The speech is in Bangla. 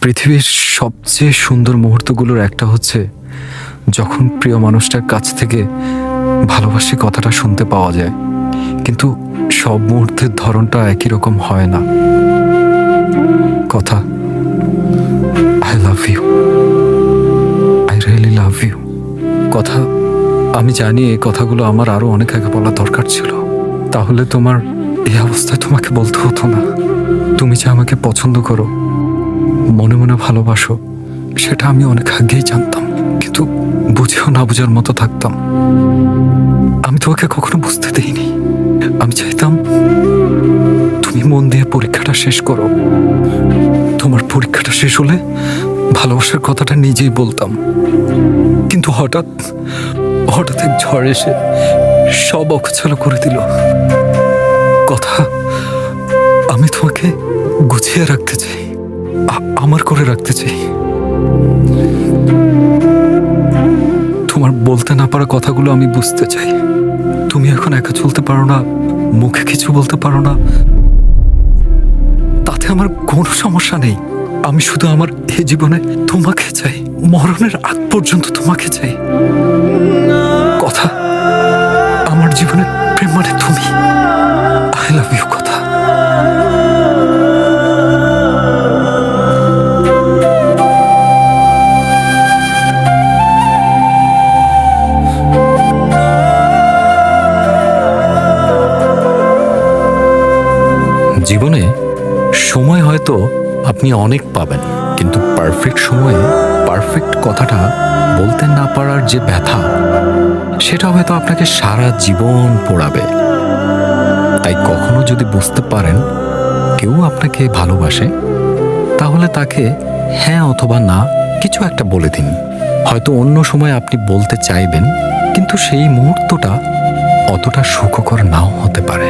পৃথিবীর সবচেয়ে সুন্দর মুহূর্তগুলোর একটা হচ্ছে যখন প্রিয় মানুষটার কাছ থেকে ভালোবাসি কথাটা শুনতে পাওয়া যায়। কিন্তু সব মুহূর্তের ধরনটা একই রকম হয় না। কথা I love you I really love you কথা, আমি জানি এই কথাগুলো আমার আরও অনেক আগে বলা দরকার ছিল। তাহলে তোমার এই অবস্থায় তোমাকে বলতে হতো না। তুমি যে আমাকে পছন্দ করো মনে মনে ভালোবাসো, সেটা আমি অনেক আগেই জানতাম, কিন্তু বুঝেও না বুঝার মতো থাকতাম। আমি তোমাকে কখনো বুঝতে দেইনি। আমি চাইতাম তুমি মন দিয়ে পরীক্ষাটা শেষ করো। তোমার পরীক্ষাটা শেষ হলে ভালোবাসার কথাটা নিজেই বলতাম। কিন্তু হঠাৎ হঠাৎ এক ঝড় এসে সব অকছালো করে দিল। কথা আমি তোমাকে গুছিয়ে রাখতে চাই। আমার করে রাখতে চাই। তোমার বলতে না পারা কথাগুলো আমি বুঝতে চাই। তুমি এখন একা চলতে পারো না, মুখে কিছু বলতে পারো না। তাতে আমার কোনো সমস্যা নেই। আমি শুধু আমার এই জীবনে তোমাকে চাই। মরণের আগ পর্যন্ত তোমাকে চাই। কথা, আমার জীবনে প্রেম মানে তুমি। আই লাভ ইউ কথা। জীবনে সময় হয়তো আপনি অনেক পাবেন, কিন্তু পারফেক্ট সময়ে পারফেক্ট কথাটা বলতে না পারার যে ব্যথা, সেটা হয়তো আপনাকে সারা জীবন পোড়াবে। তাই কখনো যদি বুঝতে পারেন কেউ আপনাকে ভালোবাসে, তাহলে তাকে হ্যাঁ অথবা না কিছু একটা বলে দিন। হয়তো অন্য সময় আপনি বলতে চাইবেন, কিন্তু সেই মুহূর্তটা অতটা সুখকর নাও হতে পারে।